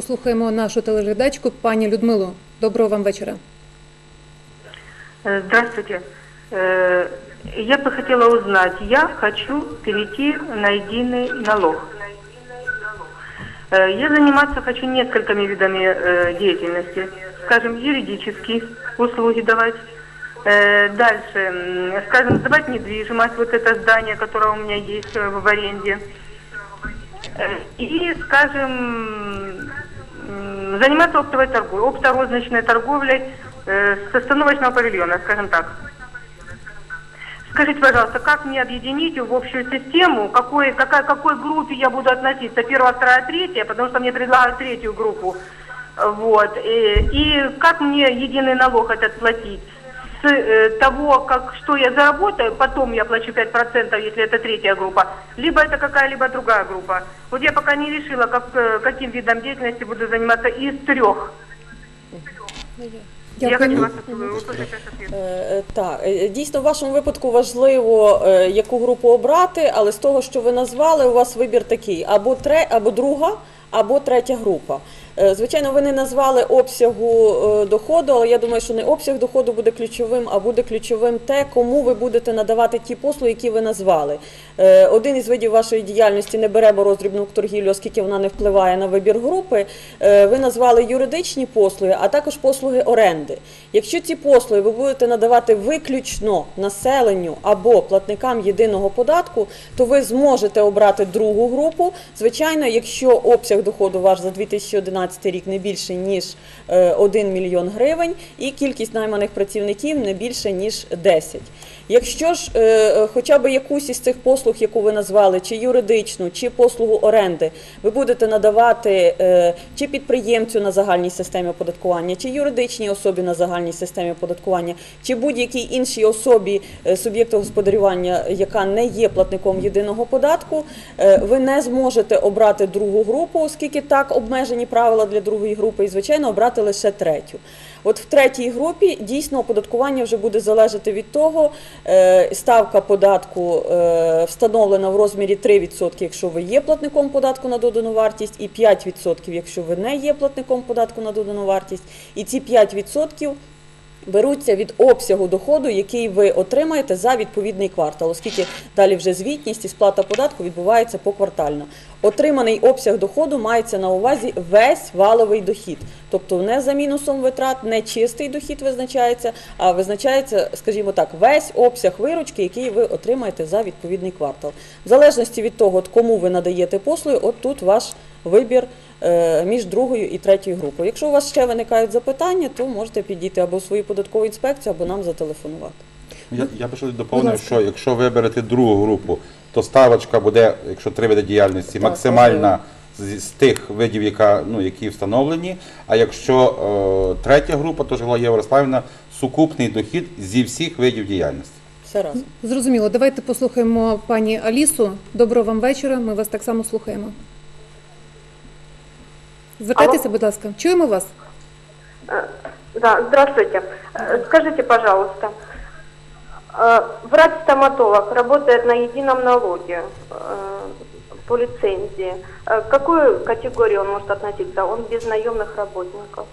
послухаємо нашу телеглядачку пані Людмилу. Доброго вам вечора. Здравствуйте. Я бы хотела узнать, я хочу перейти на единый налог. Я заниматься хочу несколькими видами деятельности. Скажем, юридические услуги давать. Дальше, скажем, сдавать недвижимость, вот это здание, которое у меня есть э, в аренде. Э, И, скажем, заниматься оптовой торговлей, опторозничной торговлей э, с остановочного павильона, скажем так. Скажите, пожалуйста, как мне объединить в общую систему, какой, какая, какой группе я буду относиться, первая, вторая, третья, потому что мне предлагают третью группу. Вот. И, и как мне единый налог этот платить? С э, того, как, что я заработаю, потом я плачу 5%, если это третья группа, либо это какая-либо другая группа. Вот я пока не решила, как, э, каким видом деятельности буду заниматься из трех. Я Дякую. хочу вас э, услышать ваш ответ. Е, е, Так, е, дійсно, в вашому випадку важливо, е, яку групу обрати, але з того, що ви назвали, у вас вибір такий: або тре, або друга, або третя група. Е, Звичайно, ви не назвали обсягу е, доходу, але я думаю, що не обсяг доходу буде ключовим, а буде ключовим те, кому ви будете надавати ті послуги, які ви назвали. Е, Один із видів вашої діяльності не беремо роздрібну торгівлю, оскільки вона не впливає на вибір групи. Ви назвали юридичні послуги, а також послуги оренди. Якщо ці послуги ви будете надавати виключно населенню або платникам єдиного податку, то ви зможете обрати другу групу. Звичайно, якщо обсяг доходу ваш за 2011 рік не більше ніж е, 1 мільйон гривень, і кількість найманих працівників не більше ніж 10. Якщо ж е, е, хоча б якусь із цих послуг, яку ви назвали, чи юридичну, чи послугу оренди, ви будете надавати е, чи підприємцю на загальній системі оподаткування, чи юридичній особі на загальній системі оподаткування, чи будь-якій іншій особі е, суб'єкту господарювання, яка не є платником єдиного податку, е, ви не зможете обрати другу групу, оскільки так обмежені правила для другої групи, і звичайно обрати лише третю. От в третій групі дійсно оподаткування вже буде залежати від того, е, ставка податку е, встановлена в розмірі 3%, якщо ви є платником податку на додану вартість, і 5%, якщо ви не є платником податку на додану вартість. І ці 5% беруться від обсягу доходу, який ви отримаєте за відповідний квартал, оскільки далі вже звітність і сплата податку відбувається поквартально. Отриманий обсяг доходу мається на увазі весь валовий дохід, тобто не за мінусом витрат, не чистий дохід визначається, а визначається, скажімо так, весь обсяг виручки, який ви отримаєте за відповідний квартал. В залежності від того, кому ви надаєте послуги, от тут ваш вибір між другою і третьою групою. Якщо у вас ще виникають запитання, то можете підійти або в свою податкову інспекцію, або нам зателефонувати. Я, я би ще доповнив, що якщо виберете другу групу, то ставочка буде, якщо три види діяльності, Так, максимальна з, з тих видів, яка, ну, які встановлені. А якщо е, третя група, то жила Єврославівна, сукупний дохід зі всіх видів діяльності. Все разом. Зрозуміло. Давайте послухаємо пані Алісу. Доброго вам вечора. Ми вас так само слухаємо. Звертайтеся, будь ласка. Чуємо вас. Э, Да, здравствуйте. Э, Скажите, пожалуйста, э, врач-стоматолог работает на едином налоге по лицензии. К какой категории он может относиться? Он без наемных работников.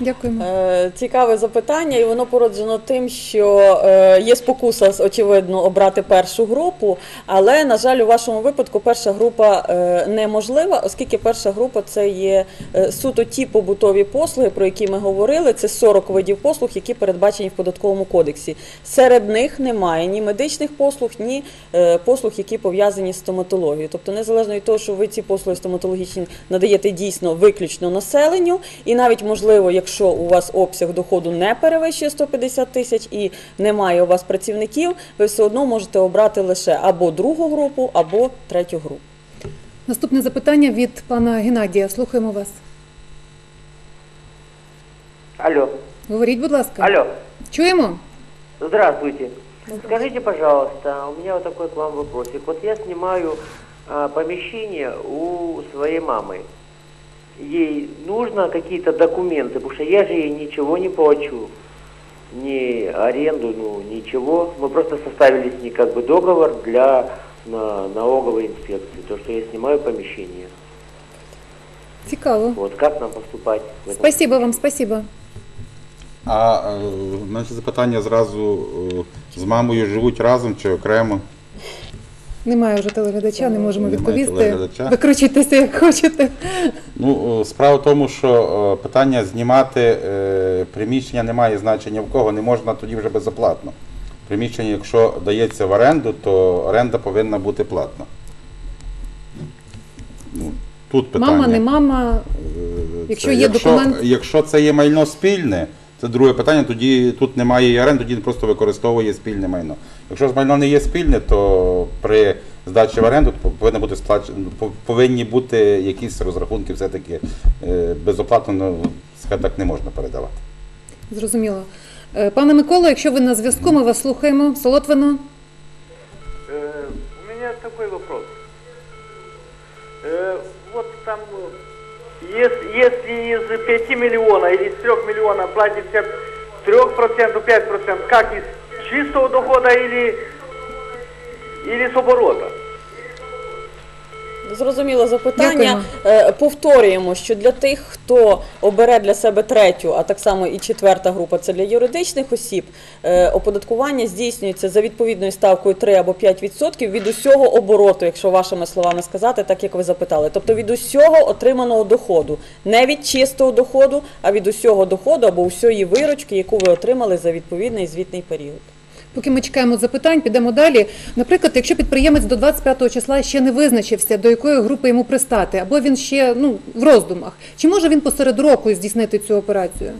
Дякуємо. Е, Цікаве запитання, і воно породжено тим, що е, є спокуса, очевидно, обрати першу групу, але, на жаль, у вашому випадку перша група е, неможлива, оскільки перша група це є суто ті побутові послуги, про які ми говорили. Це 40 видів послуг, які передбачені в податковому кодексі. Серед них немає ні медичних послуг, ні послуг, які пов'язані з стоматологією. Тобто, незалежно від того, що ви ці послуги стоматологічні надаєте дійсно виключно населенню, і навіть можливо, якщо у вас обсяг доходу не перевищує 150 тисяч і немає у вас працівників, ви все одно можете обрати лише або другу групу, або третю групу. Наступне запитання від пана Геннадія. Слухаємо вас. Алло, Говоріть, будь ласка. алло, Чуємо? здравствуйте. Скажите, пожалуйста, у меня вот такой к вам вопросик. Вот я снимаю а, помещение у своей мамы. Ей нужно какие-то документы, потому что я же ей ничего не плачу. Ни аренду, ну ничего. Мы просто составили с ней как бы договор для на, налоговой инспекции, то, что я снимаю помещение. Цікаво. Вот как нам поступать в этом? Спасибо вам, спасибо. А е, в мене ще запитання зразу е, з мамою живуть разом чи окремо? Немає вже телеглядача, не можемо Немає відповісти. телеглядача. Викручуйтеся, як хочете. Ну, е, справа в тому, що е, питання знімати е, приміщення не має значення в кого, не можна тоді вже безоплатно. Приміщення, якщо дається в оренду, то оренда повинна бути платна. Ну, тут питання. Мама, не мама. Якщо є якщо, документ- Якщо це є майно спільне, це друге питання, тоді тут немає і оренди, тоді він просто використовує спільне майно. Якщо майно не є спільне, то при здачі в оренду повинно бути сплач... пов- повинні бути якісь розрахунки, все-таки е, безоплатно ну, скажімо так не можна передавати. Зрозуміло. Е, Пане Миколо, якщо ви на зв'язку, ми вас слухаємо. Солотвино. Э, У меня такой вопрос. Э, Вот там, э, ес- если из 5 миллиона или из 3 миллионов платится 3%, 5%, как из чистого дохода или, или с оборота? Зрозуміло запитання. Дякуємо. Е, Повторюємо, що для тих, хто обере для себе третю, а так само і четверта група, це для юридичних осіб, е, оподаткування здійснюється за відповідною ставкою 3 або 5% від усього обороту, якщо вашими словами сказати, так як ви запитали. Тобто від усього отриманого доходу, не від чистого доходу, а від усього доходу або усієї виручки, яку ви отримали за відповідний звітний період. Поки ми чекаємо запитань, підемо далі. Наприклад, якщо підприємець до 25 числа ще не визначився, до якої групи йому пристати, або він ще ну в роздумах, чи може він посеред року здійснити цю операцію?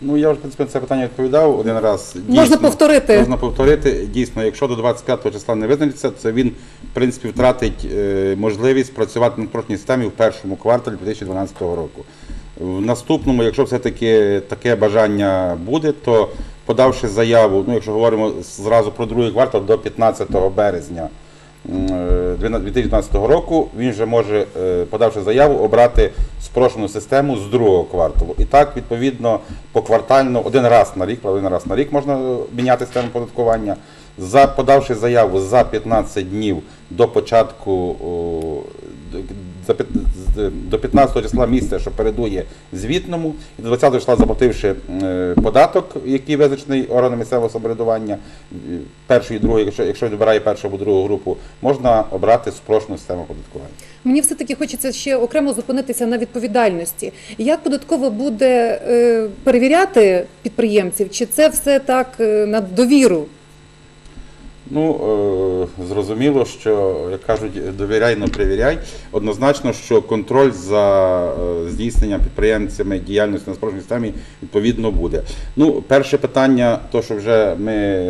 Ну, я вже в принципі на це питання відповідав один раз. Можна повторити. Можна повторити. Дійсно, якщо до 25 числа не визначиться, це він, в принципі, втратить е, можливість працювати на кожній системі в першому кварталі 2012 року. В наступному, якщо все-таки таке бажання буде, то подавши заяву, ну якщо говоримо зразу про другий квартал до 15 березня м, е, 2012 року, він вже може, е, подавши заяву, обрати спрощену систему з другого кварталу. І так, відповідно, поквартально, один раз на рік, один раз на рік можна е, міняти систему податкування. За подавши заяву за 15 днів до початку до 15 числа місяця, що передує звітному, і до 20 числа заплативши е, податок, який визначений органом місцевого самоврядування, першої, другої, якщо, якщо вибирає першу або другу групу, можна обрати спрощену систему податкування. Мені все таки хочеться ще окремо зупинитися на відповідальності. Як податково буде е, перевіряти підприємців? Чи це все так е, на довіру? Ну, е, зрозуміло, що, як кажуть, довіряй, но перевіряй. Однозначно, що контроль за е, здійсненням підприємцями діяльності на спрощеній системі відповідно буде. Ну, перше питання, то що вже ми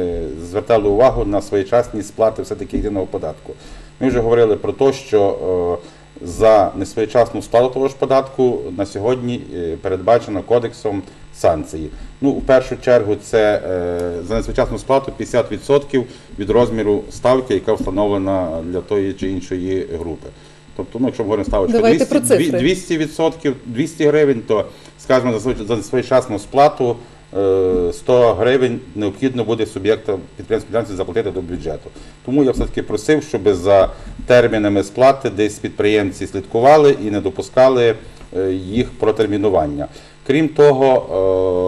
звертали увагу на своєчасні сплати все-таки єдиного податку. Ми вже говорили про те, що е, за несвоєчасну сплату того ж податку на сьогодні передбачено кодексом санкції. Ну, в першу чергу, це е, за несвоєчасну сплату 50% від розміру ставки, яка встановлена для тої чи іншої групи. Тобто, ну, якщо ми говоримо Давайте 200, про цифри. 200%, 200 гривень, то, скажімо, за своє- своєчасну сплату е, 100 гривень необхідно буде суб'єкту підприємства заплатити до бюджету. Тому я все-таки просив, щоб за термінами сплати десь підприємці слідкували і не допускали е, їх протермінування. Крім того,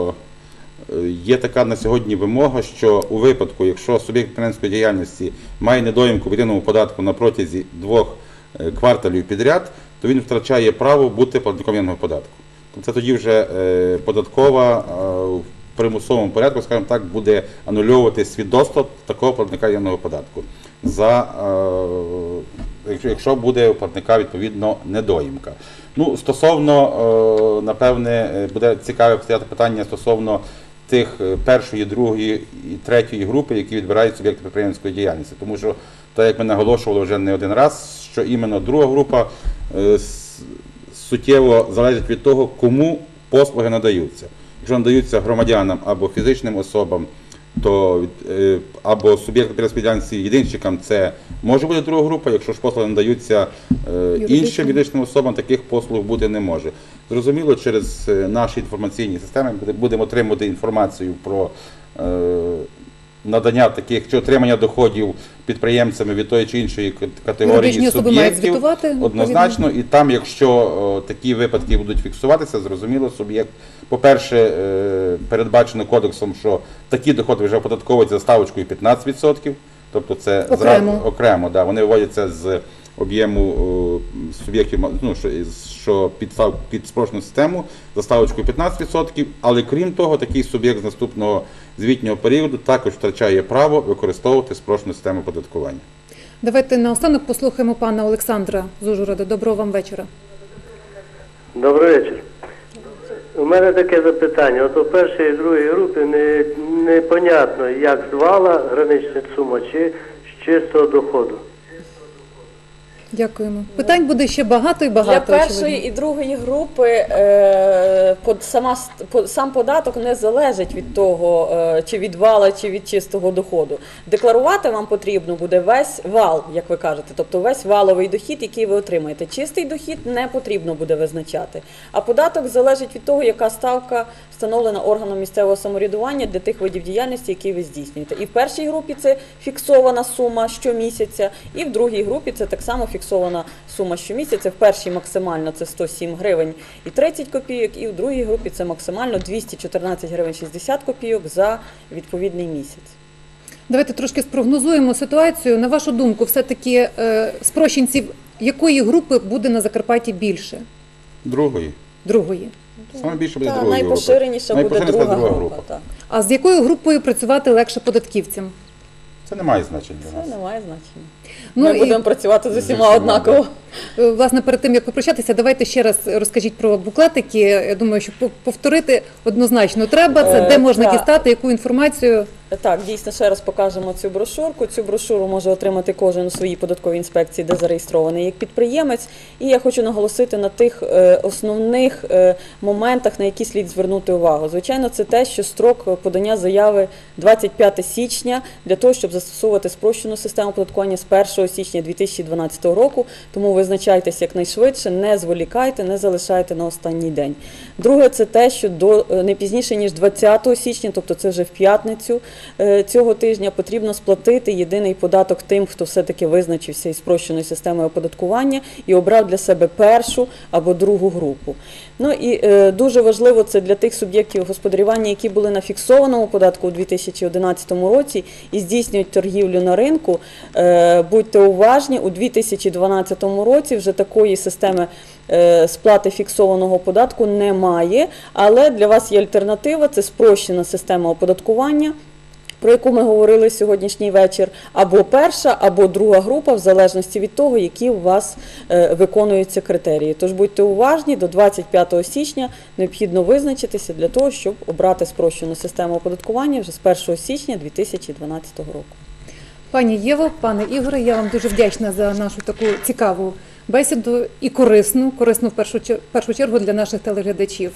е, е, є така на сьогодні вимога, що у випадку, якщо суб'єкт підприємської діяльності має недоїмку в єдиному податку на протязі двох е, кварталів підряд, то він втрачає право бути платником єдиного податку. Тобто Це тоді вже е, податкова е, в примусовому порядку, скажімо так, буде анульовувати свідоцтво такого платника єдиного податку. За, якщо, буде у платника відповідно недоїмка. Ну, стосовно, напевне, буде цікаве питання стосовно тих е, першої, другої і третьої групи, які відбирають суб'єкти підприємницької діяльності. Тому що, так як ми наголошували вже не один раз, що іменно друга група е, суттєво залежить від того, кому послуги надаються. Якщо надаються громадянам або фізичним особам, то е, або суб'єкт діяльності єдинщикам це може бути друга група, якщо ж послуги надаються е, іншим Юридичним. особам, таких послуг бути не може. Зрозуміло, через е, наші інформаційні системи будемо отримувати інформацію про надання таких чи отримання доходів підприємцями від тої чи іншої категорії мають суб'єктів. Однозначно, і там, якщо о, такі випадки будуть фіксуватися, зрозуміло, суб'єкт, по-перше, е, передбачено кодексом, що такі доходи вже оподатковуються за ставочкою 15%, тобто це Окремо. окремо, да, вони виводяться з об'єму суб'єктів, ма- ну, що, що під, став- під спрощену систему за ставочкою 15%, але крім того, такий суб'єкт з наступного звітнього періоду також втрачає право використовувати спрощену систему оподаткування. Давайте наостанок послухаємо пана Олександра з Ужгорода. Доброго вам вечора. Добрий вечір. У мене таке запитання. От у першій і другій групі не, непонятно, як звала гранична сума чи з чистого доходу. Дякуємо. Питань буде ще багато і багато. Для першої очевидно. і другої групи е, сама сам податок не залежить від того, е, чи від вала, чи від чистого доходу. Декларувати вам потрібно буде весь вал, як ви кажете, тобто весь валовий дохід, який ви отримаєте. Чистий дохід не потрібно буде визначати. А податок залежить від того, яка ставка встановлена органом місцевого самоврядування для тих видів діяльності, які ви здійснюєте. І в першій групі це фіксована сума щомісяця, і в другій групі це так само фіксована сума щомісяця. В першій максимально це 107 гривень і 30 копійок, і в другій групі це максимально 214 гривень 60 копійок за відповідний місяць. Давайте трошки спрогнозуємо ситуацію. На вашу думку, все-таки е, спрощенців якої групи буде на Закарпатті більше? Другої. Другої. Саме більше буде Та, другої найпоширеніша групи. буде Найпоширеніша друга, група. Так. А з якою групою працювати легше податківцям? Це не має значення для Це нас. не має значення. Ну, Ми і- будемо працювати з усіма однаково. Е, Власне, перед тим як попрощатися, давайте ще раз розкажіть про буклетики. Я думаю, що пов- повторити однозначно треба. Це Е, де можна дістати, яку інформацію. Так, дійсно, ще раз покажемо цю брошурку. Цю брошуру може отримати кожен у своїй податковій інспекції, де зареєстрований як підприємець. І я хочу наголосити на тих е, основних е, моментах, на які слід звернути увагу. Звичайно, це те, що строк подання заяви 25 січня для того, щоб застосовувати спрощену систему оподаткування з 1 січня 2012 року. Тому визначайтеся якнайшвидше, не зволікайте, не залишайте на останній день. Друге, це те, що до е, не пізніше ніж 20 січня, тобто це вже в п'ятницю цього тижня, потрібно сплатити єдиний податок тим, хто все-таки визначився із спрощеною системою оподаткування і обрав для себе першу або другу групу. Ну і е, дуже важливо це для тих суб'єктів господарювання, які були на фіксованому податку у 2011 році і здійснюють торгівлю на ринку. Е, будьте уважні, у 2012 році вже такої системи е, сплати фіксованого податку немає, але для вас є альтернатива це спрощена система оподаткування. Про яку ми говорили сьогоднішній вечір, або перша, або друга група, в залежності від того, які у вас е, виконуються критерії. Тож будьте уважні, до 25 січня необхідно визначитися для того, щоб обрати спрощену систему оподаткування вже з 1 січня 2012 року. Пані Єво, пане Ігоре, я вам дуже вдячна за нашу таку цікаву бесіду і корисну, корисну в першу першу чергу для наших телеглядачів.